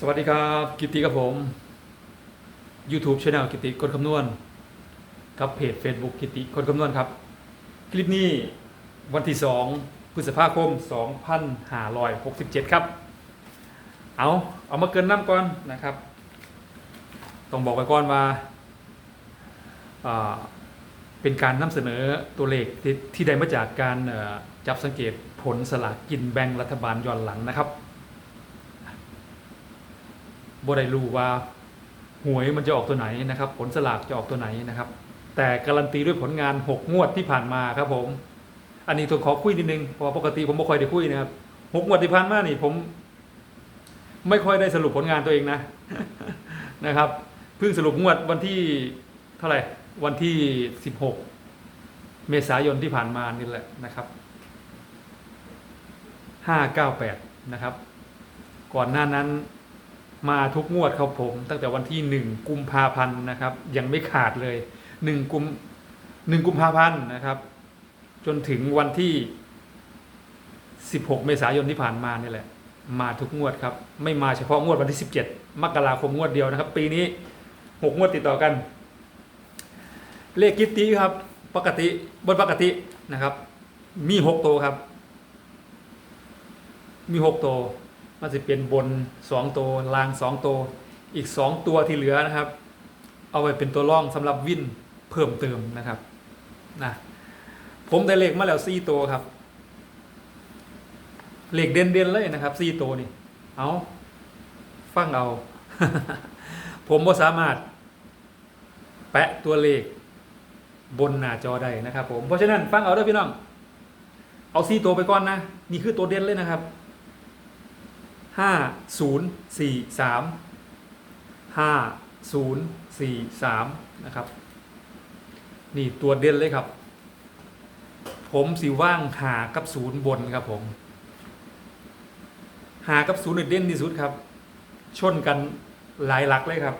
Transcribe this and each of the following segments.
สวัสดีครับ กิติกับผม YouTube Channel กิติคนคำนวณครับเพจ Facebook กิติคนคำนวณครับ คลิปนี้วันที่ 2 พฤษภาคม 2567 ครับ เอาเอามาเกินน้ำก่อนนะครับ ต้องบอกไปก่อนว่าาเป็นการนำเสนอตัวเลขที่ทได้มาจากการจับสังเกตผลสลากกินแบ่งรัฐบาลย้อนหลังนะครับ บ่ได้รู้ว่าหวยมันจะออกตัวไหนนะครับ ผลสลากจะออกตัวไหนนะครับ แต่การันตีด้วยผลงาน 6 งวดที่ผ่านมาครับผม อันนี้ต้องขอคุยนิดนึงเพราะปกติผมไม่ค่อยได้คุยนะครับหกงวดที่ผ่านมานี่ผม ไม่ค่อยได้สรุปผลงานตัวเองนะนะครับเพิ่งสรุปงวดวันที่เท่าไหร่วันที่ 16 เมษายนที่ผ่านมานี่แหละนะครับ 598 นะครับ ก่อนหน้านั้น มาทุกงวดครับผม ตั้งแต่วันที่หนึ่งกุมภาพันธ์นะครับ ยังไม่ขาดเลยหนึ่งกุมหนึ่งกุมภาพันธ์นะครับ จนถึงวันที่ 16 เมษายนที่ผ่านมานี่แหละ มาทุกงวดครับ ไม่มาเฉพาะงวดวันที่ 17 มกราคมงวดเดียวนะครับ ปีนี้ 6 งวดติดต่อกัน เลขกิตติครับ ปกติบนปกตินะครับ มี 6 ตัวครับ มี 6 ตัว มันจะเป็นบนสองตัวล่างสองตัว อีกสองตัวที่เหลือนะครับ เอาไว้เป็นตัวร่องสำหรับวินเพิ่มเติมนะครับนะผมได้เลขมาแล้วสี่ตัวครับ เลขเด่นเด่นๆเลยนะครับสี่ตัวนี่เอาฟังเอา ผมก็สามารถ แปะตัวเลขบนหน้าจอได้นะครับผม เพราะฉะนั้นฟังเอาเด้อพี่น้อง เอาสี่ตัวไปก่อนนะ นี่คือตัวเด่นเลยนะครับ ห้าศูนย์สี่สามห้าศูนย์สี่สามนะครับ นี่ตัวเด่นเลยครับ ผมสีว่างหากับศูนย์บนครับผม หากับศูนย์เด่นที่สุดครับ ชนกันหลายหลักเลยครับ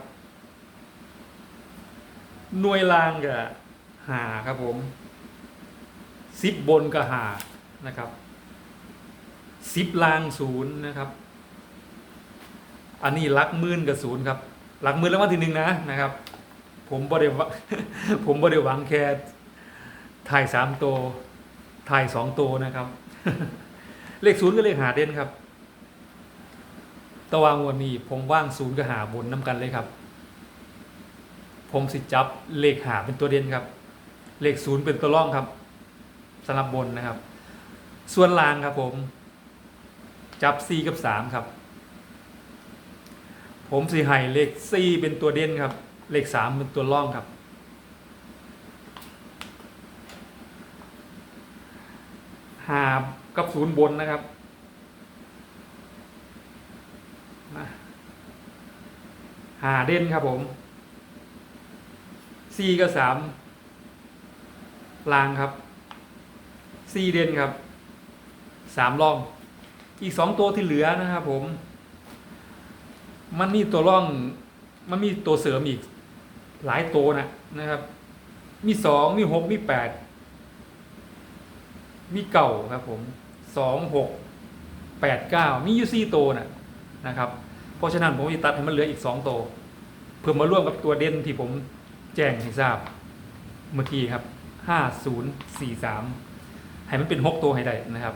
หน่วยลางกับหาครับผมสิบบนกับหานะครับสิบลางศูนย์นะครับ อันนี้ลักมื่นกับศูนย์ครับหลักมื่นแล้ววันที่หนึ่งนะนะครับ ผมบ่ได้หวังผมบ่ได้หวังแค่ถ่ายสามตัวถ่ายสองตัวนะครับ เลขศูนย์ก็เลขหาเด่นครับตะวางวันนี้ผมว่างศูนย์กับหาบนน้ำกันเลยครับ ผมสิจับเลขหาเป็นตัวเด่นครับ เลขศูนย์เป็นตัวร่องครับสำหรับบนนะครับ ส่วนล่างครับผม จับสี่กับสามครับ ผมสีไห้เลขสี่เป็นตัวเด่นครับ เลขสามเป็นตัวร่องครับ หากับศูนย์บนนะครับหาเด่นครับผมสี่กับสามลางครับสี่เด่นครับสามร่อง อีกสองตัวที่เหลือนะครับผม มันมีตัวร่อง มันมีตัวเสริมอีก หลายตัวนะนะครับ มีสองมีหกมีแปดมีเก่าครับผมสองหกแปดเก้ามีอยูซี่ตัวนะนะครับ เพราะฉะนั้นผมจะตัดให้มันเหลืออีกสองตัวเพื่อมาร่วมกับตัวเด่นที่ผมแจ้งให้ทราบเมื่อกี้ครับห้าศูนย์สี่สามให้มันเป็นหกตัวให้ได้นะครับ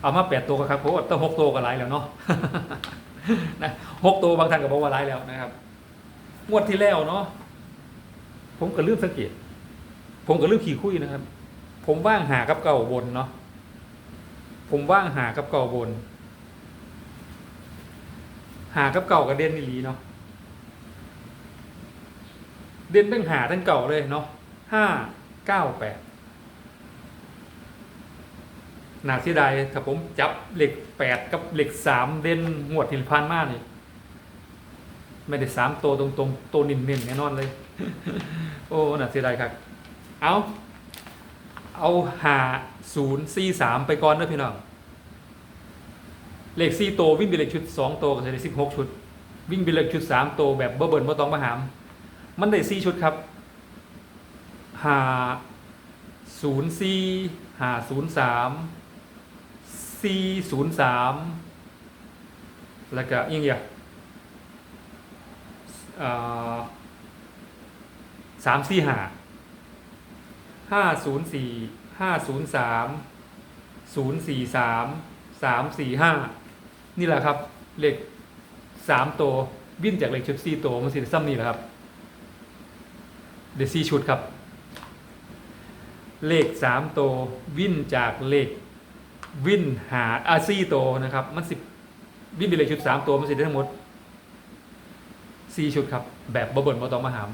เอามาแปดตัวก็ครับเพราะว่าต้องหกตัวก็หลายแล้วเนาะ นะหกตัวบางท่านก็บอกว่าร้ายแล้วนะครับ งวดที่แล้วเนาะผมก็ลืมสังเกต ผมก็ลืมขี่คุยนะครับ ผมว่างหากับเก่าบนเนาะผมว่างหากับเก่าบน หากับเก่ากับเด่นนี่ลีเนาะเด่นตั้งหาตั้งเก่าเลยเนาะห้าเก้าแปด น่าเสียดายถ้าผมจับเหล็กแปดกับเหล็กสามเด่นงวดที่ผ่านมานี่ไม่ได้สามตัวตรงๆตัวนิ่มๆแน่นอนเลย โอ้น่าเสียดายครับ เอาเอาหาศูนย์สี่สามไปก่อนนะพี่น้องเหล็กสี่ตัววิ่งเป็นเหล็กชุดสองตัวก็จะได้สิบหกชุด วิ่งเป็นเหล็กชุดสามตัวแบบเบอร์เบิร์นมาตองมาหาม มันได้สี่ชุดครับหาศูนย์สี่หาศูนย์สาม 403แล้วก็ยิ่งอย่างสามสี่ห้าห้าศูนย์สี่ห้าศูนย์สามศูนย์สี่สามสามสี่ห้านี่แหละครับเลขสามตัววิ่นจากเลขชุดสี่ตัวมันสิซ้ำนี่แหละครับเดซี่ชุดครับ เลขสามตัววิ่นจากเลข วิ่นหาอาซี่ตัวนะครับ มันสิบวิ่นเป็นเลขชุดสามตัวมันสิได้ทั้งหมดสี่ชุดครับ แบบบเบิลบต้องมาหาม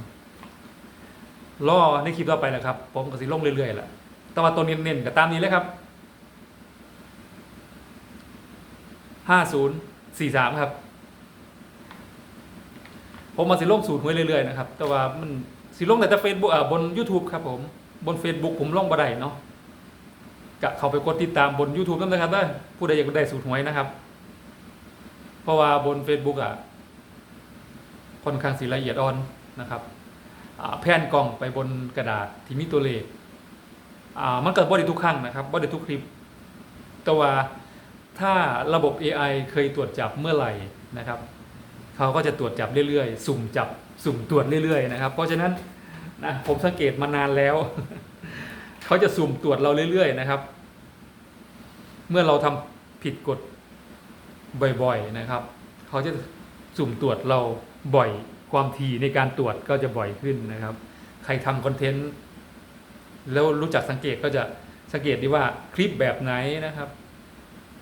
ล่อในคลิปต่อไปแหละครับ ผมก็สิลงเรื่อยๆแหละแต่ว่าตัวเน้นๆก็ตามนี้เลยครับห้าศูนย์สี่สามครับ ผมมาสิลงสูตรหวยเรื่อยๆนะครับ แต่ว่ามันสิลงแต่เฟซบุ๊กอ่าบน YouTube ครับผม บน Facebook ผมลงบ่ได้เนาะ กะเข้าไปกดติดตามบน YouTube นั่นนะครับได้อผู้ใดอยากได้สูตรหวยนะครับ เพราะว่าบน Facebook อะค่อนข้างสีละเอียดอ่อนนะครับแผ่นกล่องไปบนกระดาษที่มีตัวเลขมันเกิดบ่ได้ทุกครั้งนะครับบ่ได้ทุกคลิป แต่ว่าถ้าระบบ AI เคยตรวจจับเมื่อไหร่นะครับเขาก็จะตรวจจับเรื่อยๆ สุ่มจับสุ่มตรวจเรื่อยๆนะครับ เพราะฉะนั้นนะผมสังเกตมานานแล้ว เขาจะสุ่มตรวจเราเรื่อยๆนะครับ เมื่อเราทำผิดกฎบ่อยๆนะครับ เขาจะสุ่มตรวจเราบ่อยความถี่ในการตรวจก็จะบ่อยขึ้นนะครับ ใครทำคอนเทนต์แล้วรู้จักสังเกตก็จะสังเกตได้ว่าคลิปแบบไหนนะครับ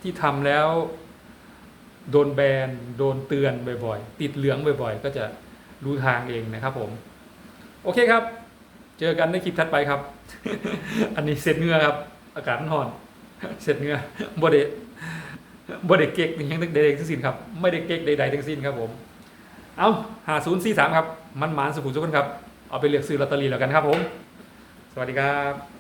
ที่ทำแล้วโดนแบนโดนเตือนบ่อยๆ ติดเหลืองบ่อยๆ ก็จะรู้ทางเองนะครับผม โอเคครับ เจอกันในคลิปถัดไปครับ อันนี้เสร็จเงือครับ อากาศมันร้อน เสร็จเงือบอดบอดเก๊กยังใดๆทั้งสิ้นครับ ไม่ได้เก๊กใดๆทั้งสิ้นครับผม เอาหาศูนย์สี่สามครับ มันหมานสุขุมสุขนครับ เอาไปเลือกซื้อลอตเตอรี่แล้วกันครับผม สวัสดีครับ